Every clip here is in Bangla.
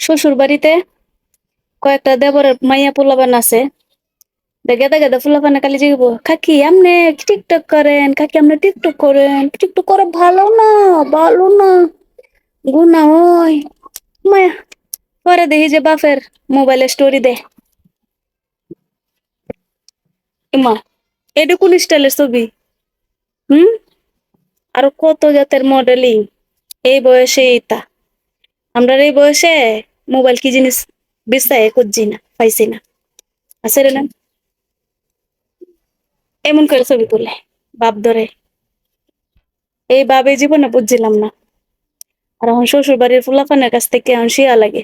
শ্বশুর বাড়িতে কয়েকটা দেবরের মাইয়া পোলাবান আছে। গেদা গেদা ফুলাপানে কালি জিগব কাকি, আমনে টিকটক করেন, কাকি আপনি টিকটক করেন, টিকটক করে ভালো না ভালো না গুনা ওই, মায়া, পরে দেখি যে বাপের মোবাইলে স্টোরি দে। ইমা, এটা কোন স্টাইলের ছবি? হুম? আরও কত জাতের মডেলিং এই বয়সে এইটা। আমরা এই বয়সে মোবাইল কি জিনিস বিস্তায় খুঁজছি না, পাইছি না। আছে রে না? এমন করে ছবি তুলে, বাপ ধরে। এই বাপ এই জীবনে বুঝছিলাম না। আর এখন শ্বশুর বাড়ির ফুলাফানের কাছ থেকে এখন শিয়া লাগে।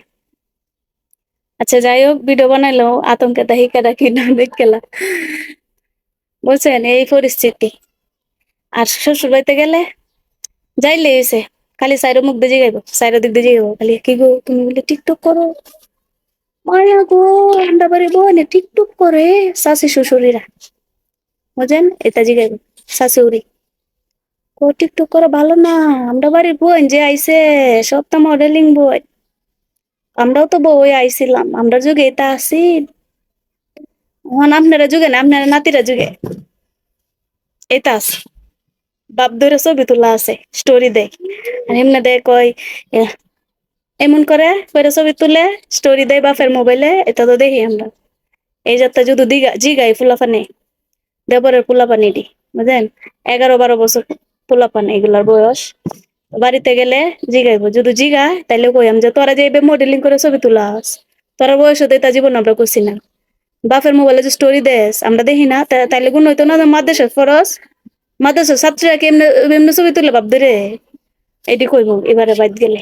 আচ্ছা যাই হোক ভিডিও বানাইলো আতঙ্কে দাহি কাটা কি না দেখলা বুঝছেন এই পরিস্থিতি। আর শ্বশুর বাড়িতে গেলে যাইলে এসে খালি সাইরো মুখ দিয়ে গাইব সাইরো দিক দিয়ে গাইব। খালি কি গো, তুমি বলে টিকটক করো। মায়া গো, আমরা বাড়ি বোনে টিকটক করে, শাশি শ্বশুরিরা। বুঝেন? এটা জিগাইব শাশুড়ি। ও টিকটক করা ভালো না, আমরা বাড়ির বোন যে আইছে, সব তো মডেলিং বই। আমরাও তো বই আইছিলাম আমরা যুগে এটা আছি। এখন আপনারা যুগে না, আপনারা নাতিরা যুগে। এটা আছে। বাপ ধরে ছবি তোলা আছে স্টোরি দেয় আর এমনি দেয় কয় এমন করে করে ছবি তুলে স্টোরি দেয় বাপের মোবাইলে এটা তো দেখি আমরা। এই যাত্রা যদি দিঘা জিগাই ফুলাফানে, দেবরের ফুলাপানি দি বুঝলেন এগারো বারো বছর পোলাপান এগুলার বয়স। বাড়িতে গেলে জিগাইবো, যদি জিগা তাইলে কইম যে তোরা যে এবার মডেলিং করে ছবি তোলা আস। তোরা বয়স হতে তা জীবন আমরা করছি না। বাপের মোবাইলে যে স্টোরি দেস, আমরা দেখি না তাইলে গুণ হইতো না মাদ্রাসা ফরস মাদ্রাসা ছাত্রীরা কেমনে এমনি ছবি তুলে বাপ ধরে এটি কইব এবারে বাইত গেলে।